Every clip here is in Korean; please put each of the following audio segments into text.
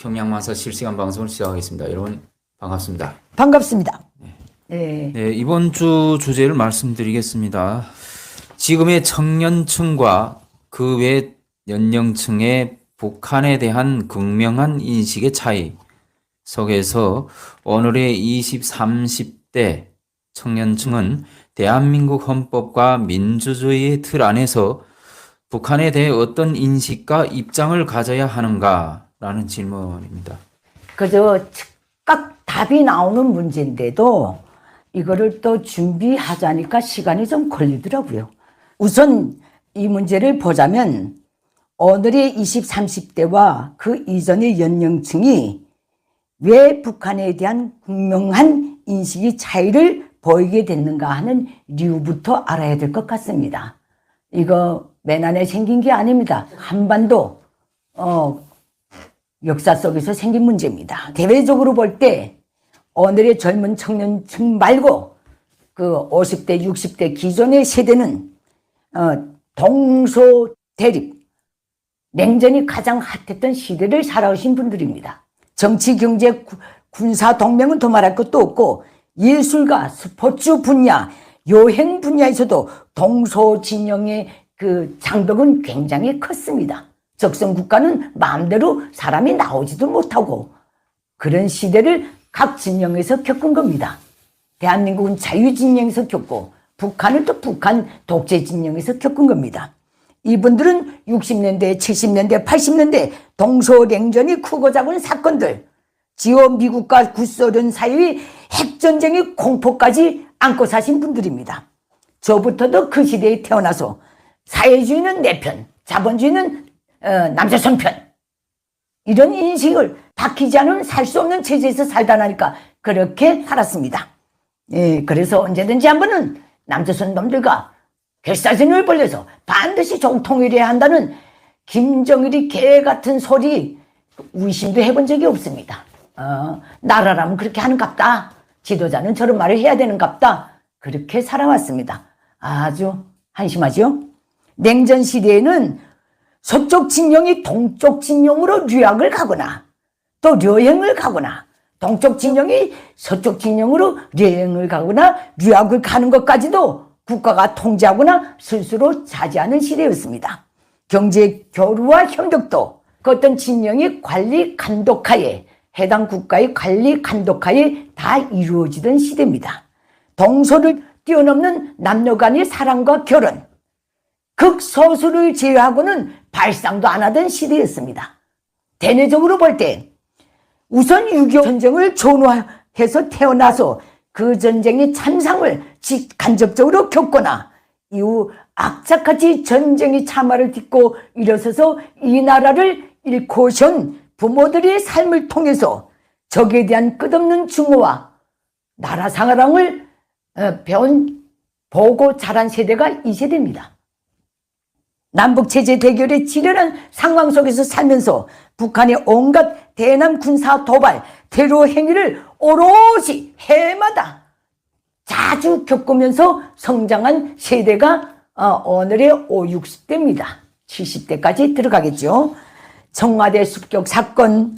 평양마사 실시간 방송을 시작하겠습니다. 여러분 반갑습니다. 반갑습니다. 네. 네, 이번 주 주제를 말씀드리겠습니다. 지금의 청년층과 그 외 연령층의 북한에 대한 극명한 인식의 차이 속에서 오늘의 20, 30대 청년층은 대한민국 헌법과 민주주의의 틀 안에서 북한에 대해 어떤 인식과 입장을 가져야 하는가 라는 질문입니다. 그저 즉각 답이 나오는 문제인데도 이거를 또 준비하자니까 시간이 좀 걸리더라고요. 우선 이 문제를 보자면 오늘의 20, 30대와 그 이전의 연령층이 왜 북한에 대한 분명한 인식이 차이를 보이게 됐는가 하는 이유부터 알아야 될 것 같습니다. 이거 맨안에 생긴 게 아닙니다. 한반도 어, 역사 속에서 생긴 문제입니다. 대외적으로 볼 때 오늘의 젊은 청년층 말고 그 50대, 60대 기존의 세대는 어, 동서 대립, 냉전이 가장 핫했던 시대를 살아오신 분들입니다. 정치, 경제, 구- 군사 동맹은 더 말할 것도 없고 예술가, 스포츠 분야, 여행 분야에서도 동서 진영의 그 장벽은 굉장히 컸습니다. 적성 국가는 마음대로 사람이 나오지도 못하고 그런 시대를 각 진영에서 겪은 겁니다. 대한민국은 자유 진영에서 겪고 북한은 또 북한 독재 진영에서 겪은 겁니다. 이분들은 60년대, 70년대, 80년대 동서냉전이 크고 작은 사건들, 지원 미국과 구소련 사이의 핵전쟁의 공포까지 안고 사신 분들입니다. 저부터도 그 시대에 태어나서 사회주의는 내 편, 자본주의는 어, 남자선 편. 이런 인식을 바뀌지 않으면 살 수 없는 체제에서 살다 나니까 그렇게 살았습니다. 예, 그래서 언제든지 한 번은 남조선 놈들과 결사진을 벌려서 반드시 정통일해야 한다는 김정일이 개 같은 소리 의심도 해본 적이 없습니다. 어, 나라라면 그렇게 하는 갑다. 지도자는 저런 말을 해야 되는 갑다. 그렇게 살아왔습니다. 아주 한심하죠? 냉전 시대에는 서쪽 진영이 동쪽 진영으로 유학을 가거나 또 여행을 가거나 동쪽 진영이 서쪽 진영으로 여행을 가거나 유학을 가는 것까지도 국가가 통제하거나 스스로 자제하는 시대였습니다. 경제 교류와 협력도 그 어떤 진영이 관리 감독하에 해당 국가의 관리 감독하에 다 이루어지던 시대입니다. 동서를 뛰어넘는 남녀 간의 사랑과 결혼, 극소수를 제외하고는 발상도 안 하던 시대였습니다. 대내적으로 볼 때 우선 6.25 전쟁을 전후해서 태어나서 그 전쟁의 참상을 직- 간접적으로 겪거나 이후 악착같이 전쟁의 참화를 딛고 일어서서 이 나라를 잃고 오신 부모들의 삶을 통해서 적에 대한 끝없는 증오와 나라 상하랑을 어, 배운 보고 자란 세대가 이 세대입니다. 남북체제 대결의 치열한 상황 속에서 살면서 북한의 온갖 대남 군사 도발, 테러 행위를 오롯이 해마다 자주 겪으면서 성장한 세대가 어, 오늘의 5, 60대입니다. 70대까지 들어가겠죠. 청와대 습격 사건,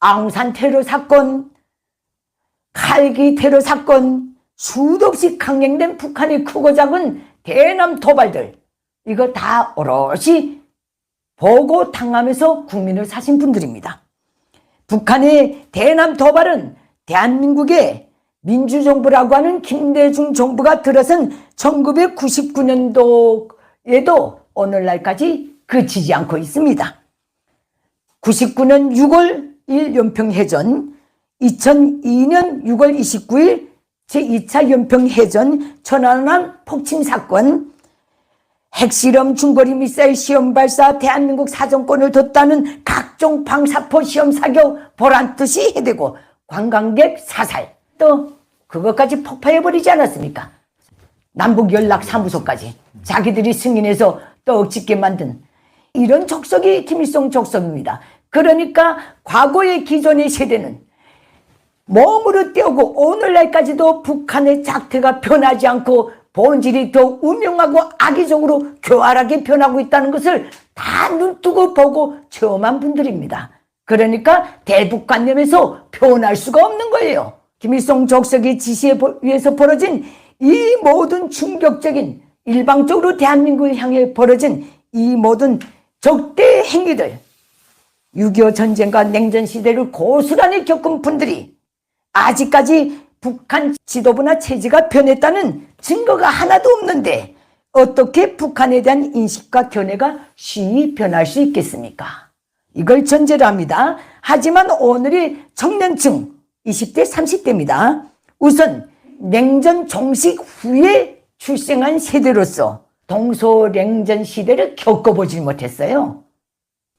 아웅산 테러 사건, 칼기 테러 사건, 수도 없이 강행된 북한의 크고 작은 대남 도발들, 이거 다 오롯이 보고 당하면서 국민을 사신 분들입니다. 북한의 대남 도발은 대한민국의 민주정부라고 하는 김대중 정부가 들어선 1999년도에도 오늘날까지 그치지 않고 있습니다. 99년 6월 1 연평해전, 2002년 6월 29일 제2차 연평해전 천안함 폭침 사건, 핵실험 중거리 미사일 시험 발사 대한민국 사정권을 뒀다는 각종 방사포 시험 사격 보란 듯이 해대고 관광객 사살 또 그것까지 폭파해버리지 않았습니까? 남북 연락 사무소까지 자기들이 승인해서 떡 짓게 만든 이런 족속이 김일성 족속입니다. 그러니까 과거의 기존의 세대는 몸으로 떼우고 오늘날까지도 북한의 작태가 변하지 않고 본질이 더 우명하고 악의적으로 교활하게 변하고 있다는 것을 다 눈뜨고 보고 체험한 분들입니다. 그러니까 대북관념에서 표현할 수가 없는 거예요. 김일성 족석의 지시에 보- 의해서 벌어진 이 모든 충격적인 일방적으로 대한민국을 향해 벌어진 이 모든 적대 행위들 6.25 전쟁과 냉전 시대를 고스란히 겪은 분들이 아직까지 북한 지도부나 체제가 변했다는 증거가 하나도 없는데 어떻게 북한에 대한 인식과 견해가 쉬이 변할 수 있겠습니까? 이걸 전제로 합니다. 하지만 오늘의 청년층 20대, 30대입니다. 우선 냉전 종식 후에 출생한 세대로서 동서냉전 시대를 겪어보지 못했어요.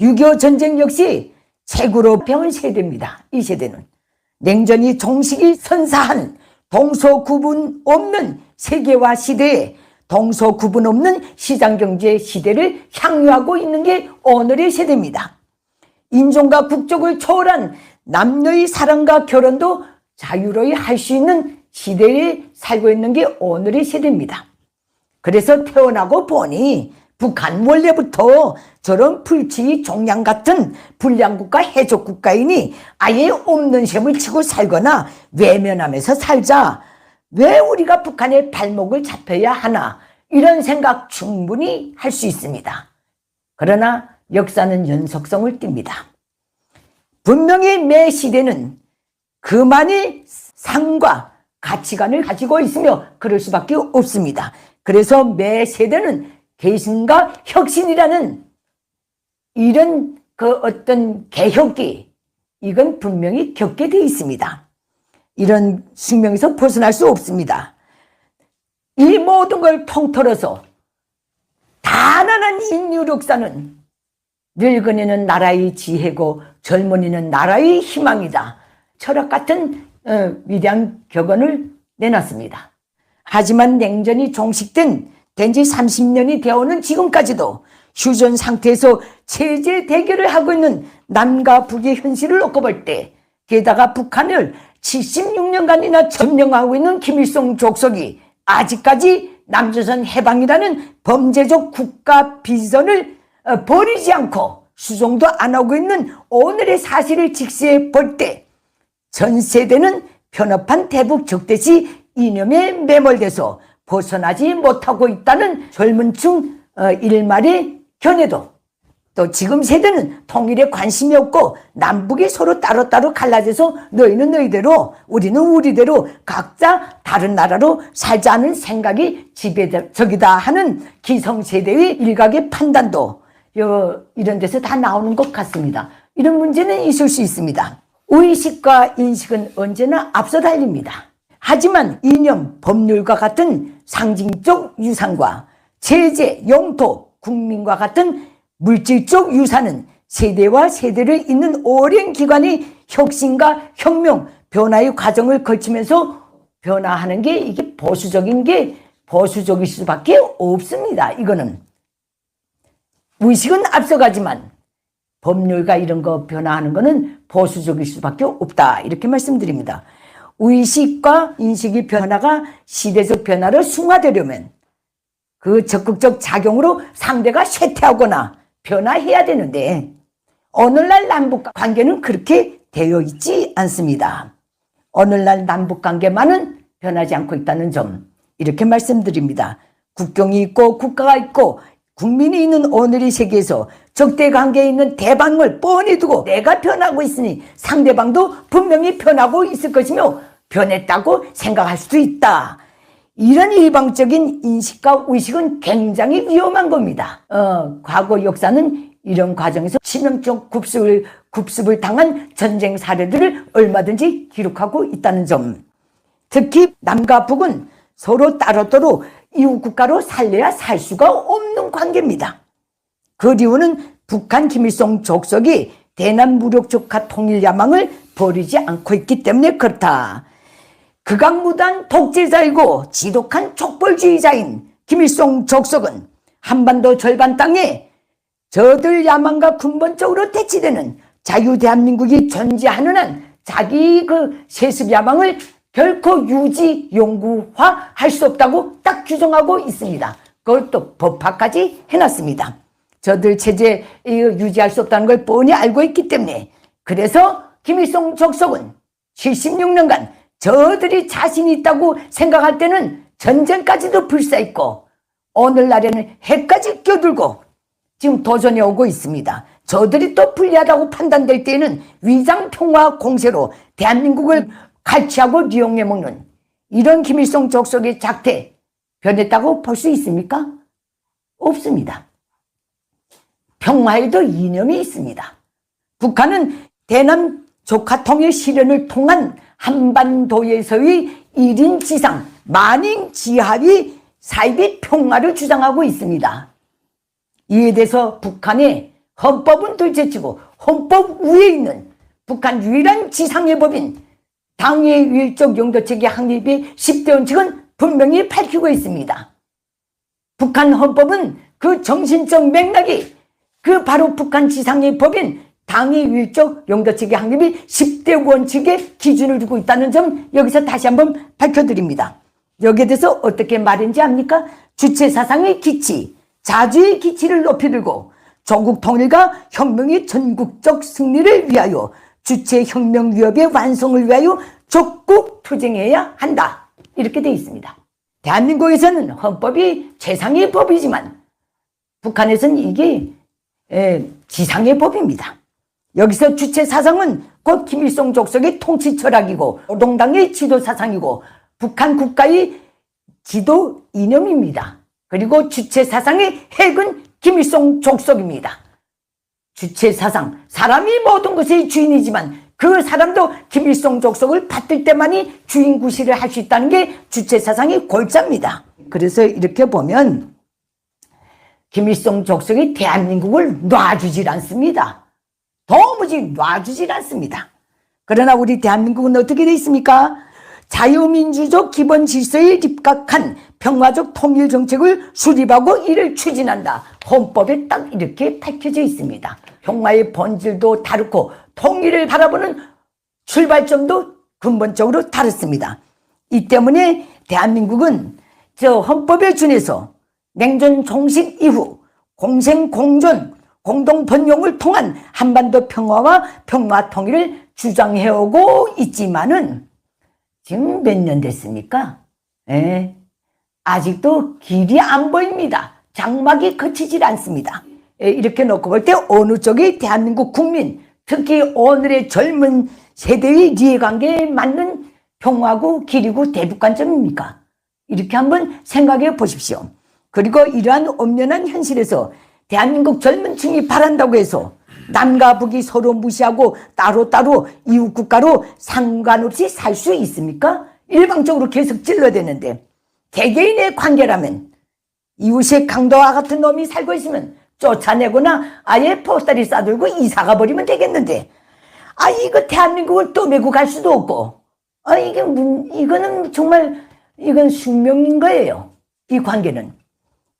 6.25 전쟁 역시 책으로 배운 세대입니다. 이 세대는. 냉전이 종식이 선사한 동서 구분 없는 세계화 시대에 동서 구분 없는 시장경제 시대를 향유하고 있는 게 오늘의 세대입니다. 인종과 국적을 초월한 남녀의 사랑과 결혼도 자유로이 할 수 있는 시대에 살고 있는 게 오늘의 세대입니다. 그래서 태어나고 보니 북한 원래부터 저런 불치의 종양 같은 불량국가 해적국가이니 아예 없는 셈을 치고 살거나 외면하면서 살자. 왜 우리가 북한의 발목을 잡혀야 하나? 이런 생각 충분히 할 수 있습니다. 그러나 역사는 연속성을 띱니다. 분명히 매 시대는 그만의 상과 가치관을 가지고 있으며 그럴 수밖에 없습니다. 그래서 매 세대는 개신과 혁신이라는 이런 그 어떤 개혁기 이건 분명히 겪게 돼 있습니다. 이런 숙명에서 벗어날 수 없습니다. 이 모든 걸 통틀어서 단안한 인류 역사는 늙은이는 나라의 지혜고 젊은이는 나라의 희망이다. 철학 같은 어, 위대한 격언을 내놨습니다. 하지만 냉전이 종식된 된 지 30년이 되어오는 지금까지도 휴전 상태에서 체제 대결을 하고 있는 남과 북의 현실을 놓고 볼 때 게다가 북한을 76년간이나 점령하고 있는 김일성 족속이 아직까지 남조선 해방이라는 범죄적 국가 비전을 어, 버리지 않고 수정도 안 하고 있는 오늘의 사실을 직시해 볼 때 전 세대는 편협한 대북 적대시 이념에 매몰돼서 벗어나지 못하고 있다는 젊은 층 어, 일말의 견해도 또 지금 세대는 통일에 관심이 없고 남북이 서로 따로따로 갈라져서 너희는 너희대로 우리는 우리대로 각자 다른 나라로 살자는 생각이 지배적이다 하는 기성세대의 일각의 판단도 요- 이런 데서 다 나오는 것 같습니다. 이런 문제는 있을 수 있습니다. 의식과 인식은 언제나 앞서 달립니다. 하지만 이념, 법률과 같은 상징적 유산과 체제, 영토, 국민과 같은 물질적 유산은 세대와 세대를 잇는 오랜 기간의 혁신과 혁명, 변화의 과정을 거치면서 변화하는 게 이게 보수적인 게 보수적일 수밖에 없습니다. 이거는. 의식은 앞서가지만 법률과 이런 거 변화하는 거는 보수적일 수밖에 없다. 이렇게 말씀드립니다. 의식과 인식의 변화가 시대적 변화를 승화되려면 그 적극적 작용으로 상대가 쇠퇴하거나 변화해야 되는데 오늘날 남북 관계는 그렇게 되어 있지 않습니다. 오늘날 남북 관계만은 변하지 않고 있다는 점 이렇게 말씀드립니다. 국경이 있고 국가가 있고 국민이 있는 오늘의 세계에서 적대 관계에 있는 대방을 뻔히 두고 내가 변하고 있으니 상대방도 분명히 변하고 있을 것이며 변했다고 생각할 수도 있다. 이런 일방적인 인식과 의식은 굉장히 위험한 겁니다. 어, 과거 역사는 이런 과정에서 치명적 굽습을, 굽습을 당한 전쟁 사례들을 얼마든지 기록하고 있다는 점. 특히 남과 북은 서로 따로따로 이웃 국가로 살려야 살 수가 없는 관계입니다. 그 이유는 북한 김일성 족속이 대남 무력 조카 통일 야망을 버리지 않고 있기 때문에 그렇다. 극악무단 독재자이고 지독한 족벌주의자인 김일성 족속은 한반도 절반 땅에 저들 야망과 근본적으로 대치되는 자유 대한민국이 존재하는 한 자기 그 세습 야망을 결코 유지 영구화 할 수 없다고 딱 규정하고 있습니다. 그걸 또 법화까지 해놨습니다. 저들 체제 유지할 수 없다는 걸 뻔히 알고 있기 때문에 그래서 김일성 족속은 76년간 저들이 자신 있다고 생각할 때는 전쟁까지도 불사했고 오늘날에는 해까지 껴들고 지금 도전해 오고 있습니다. 저들이 또 불리하다고 판단될 때에는 위장 평화 공세로 대한민국을 갈취하고 이용해 먹는 이런 김일성 족속의 작태 변했다고 볼 수 있습니까? 없습니다. 평화에도 이념이 있습니다. 북한은 대남 조카 통일 실현을 통한 한반도에서의 1인 지상, 만인 지하의 사이비 평화를 주장하고 있습니다. 이에 대해서 북한의 헌법은 둘째치고 헌법 위에 있는 북한 유일한 지상의 법인 당의 유일적 용도체계 확립의 10대 원칙은 분명히 밝히고 있습니다. 북한 헌법은 그 정신적 맥락이 그 바로 북한 지상의 법인 당의 유일적 용도체계 확립이 10대 원칙의 기준을 두고 있다는 점 여기서 다시 한번 밝혀드립니다. 여기에 대해서 어떻게 말인지 압니까? 주체 사상의 기치, 자주의 기치를 높이 들고 조국 통일과 혁명의 전국적 승리를 위하여 주체 혁명 위협의 완성을 위하여 적극 투쟁해야 한다. 이렇게 되어 있습니다. 대한민국에서는 헌법이 최상의 법이지만 북한에서는 이게 에, 지상의 법입니다. 여기서 주체 사상은 곧 김일성 족속의 통치 철학이고 노동당의 지도 사상이고 북한 국가의 지도 이념입니다. 그리고 주체 사상의 핵은 김일성 족속입니다. 주체 사상, 사람이 모든 것의 주인이지만 그 사람도 김일성 족속을 받들 때만이 주인 구실을 할 수 있다는 게 주체 사상의 골자입니다. 그래서 이렇게 보면 김일성 족속이 대한민국을 놔주질 않습니다. 도무지 놔주질 않습니다. 그러나 우리 대한민국은 어떻게 되어 있습니까? 자유민주적 기본 질서에 입각한 평화적 통일 정책을 수립하고 이를 추진한다. 헌법에 딱 이렇게 밝혀져 있습니다. 평화의 본질도 다르고 통일을 바라보는 출발점도 근본적으로 다릅니다. 이 때문에 대한민국은 저 헌법에 준해서 냉전 종식 이후 공생 공존 공동 번영을 통한 한반도 평화와 평화 통일을 주장해오고 있지만은 지금 몇 년 됐습니까? 예. 아직도 길이 안 보입니다. 장막이 거치질 않습니다. 예, 이렇게 놓고 볼 때 어느 쪽이 대한민국 국민, 특히 오늘의 젊은 세대의 이해관계에 맞는 평화고 길이고 대북 관점입니까? 이렇게 한번 생각해 보십시오. 그리고 이러한 엄연한 현실에서 대한민국 젊은 층이 바란다고 해서 남과 북이 서로 무시하고 따로따로 이웃 국가로 상관없이 살 수 있습니까? 일방적으로 계속 찔러대는데 개개인의 관계라면 이웃의 강도와 같은 놈이 살고 있으면 쫓아내거나 아예 포스터리 싸들고 이사가 버리면 되겠는데. 아 이거 대한민국을 떠내고 갈 수도 없고. 아 이게 문, 이거는 정말 이건 숙명인 거예요. 이 관계는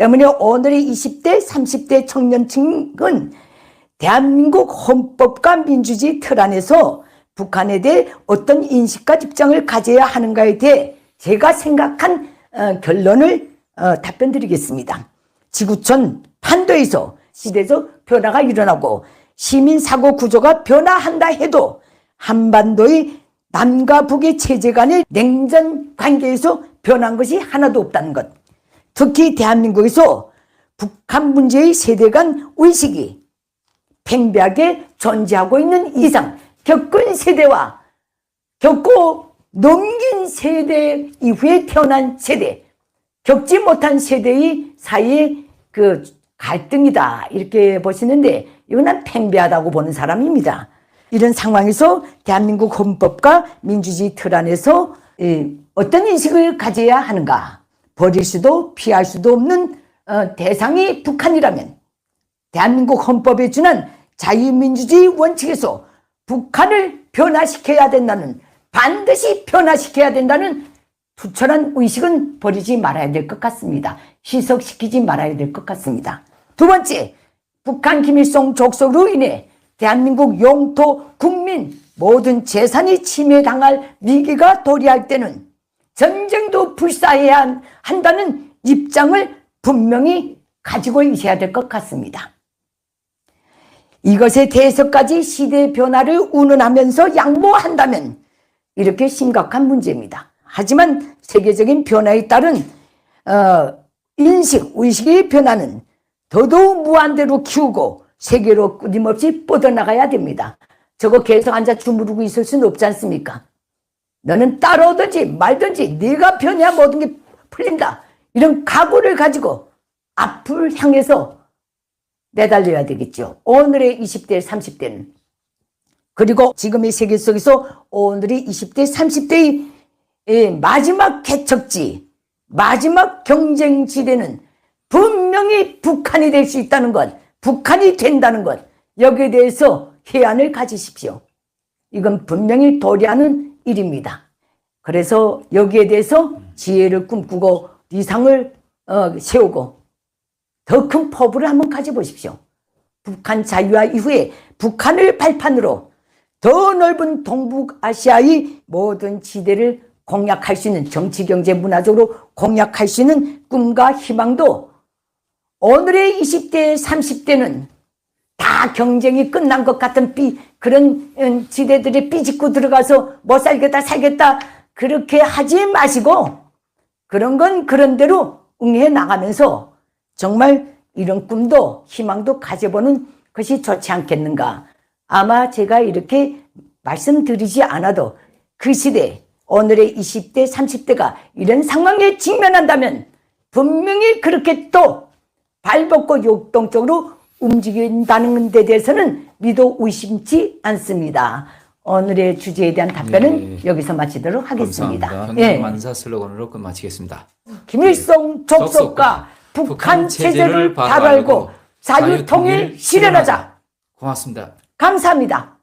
때문에 오늘의 20대 30대 청년층은 대한민국 헌법과 민주주의 틀 안에서 북한에 대해 어떤 인식과 입장을 가져야 하는가에 대해 제가 생각한 어, 결론을 어, 답변 드리겠습니다. 지구촌 판도에서 시대적 변화가 일어나고 시민 사고 구조가 변화한다 해도 한반도의 남과 북의 체제 간의 냉전 관계에서 변한 것이 하나도 없다는 것. 특히 대한민국에서 북한 문제의 세대 간 의식이 팽배하게 존재하고 있는 이상 겪은 세대와 겪고 넘긴 세대 이후에 태어난 세대 겪지 못한 세대의 사이의 그 갈등이다 이렇게 보시는데 이건 팽배하다고 보는 사람입니다. 이런 상황에서 대한민국 헌법과 민주주의 틀 안에서 이 어떤 인식을 가져야 하는가 버릴 수도 피할 수도 없는 어, 대상이 북한이라면 대한민국 헌법에 주는 자유민주주의 원칙에서 북한을 변화시켜야 된다는 반드시 변화시켜야 된다는 투철한 의식은 버리지 말아야 될 것 같습니다. 희석시키지 말아야 될 것 같습니다. 두 번째, 북한 김일성 족속으로 인해 대한민국 영토 국민 모든 재산이 침해당할 위기가 도래할 때는 전쟁도 불사해야 한다는 입장을 분명히 가지고 있어야 될 것 같습니다. 이것에 대해서까지 시대 변화를 운운하면서 양보한다면 이렇게 심각한 문제입니다. 하지만 세계적인 변화에 따른 어, 인식, 의식의 변화는 더더욱 무한대로 키우고 세계로 끊임없이 뻗어나가야 됩니다. 저거 계속 앉아 주무르고 있을 수는 없지 않습니까? 너는 따라오든지 말든지 네가 변해야 모든 게 풀린다. 이런 각오를 가지고 앞을 향해서 내달려야 되겠죠. 오늘의 20대, 30대는. 그리고 지금의 세계 속에서 오늘의 20대, 30대의 예, 마지막 개척지, 마지막 경쟁 지대는 분명히 북한이 될 수 있다는 것, 북한이 된다는 것, 여기에 대해서 해안을 가지십시오. 이건 분명히 도리하는 일입니다. 그래서 여기에 대해서 지혜를 꿈꾸고 이상을 어, 세우고 더 큰 포부를 한번 가져보십시오. 북한 자유화 이후에 북한을 발판으로 더 넓은 동북아시아의 모든 지대를 공략할 수 있는 정치, 경제, 문화적으로 공략할 수 있는 꿈과 희망도 오늘의 20대, 30대는 다 경쟁이 끝난 것 같은 삐, 그런 음, 지대들이 삐짓고 들어가서 못 살겠다, 살겠다, 그렇게 하지 마시고, 그런 건 그런 대로 응해 나가면서 정말 이런 꿈도 희망도 가져보는 것이 좋지 않겠는가. 아마 제가 이렇게 말씀드리지 않아도 그 시대, 오늘의 20대, 30대가 이런 상황에 직면한다면 분명히 그렇게 또 발벗고 역동적으로 움직인다는 데 대해서는 믿어 의심치 않습니다. 오늘의 주제에 대한 답변은 네. 여기서 마치도록 하겠습니다. 감사합니다. 예. 만사 슬로건으로 끝 마치겠습니다. 김일성 족속과 북한 체제를 다발고 자유통일 실현하자. 고맙습니다. 감사합니다.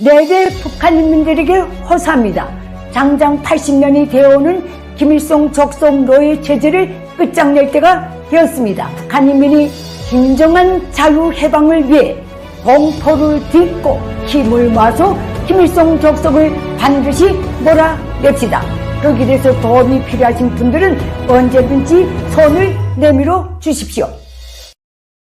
내대 북한 인민들에게 호소합니다. 장장 80년이 되어오는 김일성 족속 노예 체제를 끝장낼 때가 되었습니다. 북한 인민이 진정한 자유 해방을 위해 공포를 딛고 힘을 모아서 김일성 족속을 반드시 몰아냅시다. 그 길에서 도움이 필요하신 분들은 언제든지 손을 내밀어 주십시오.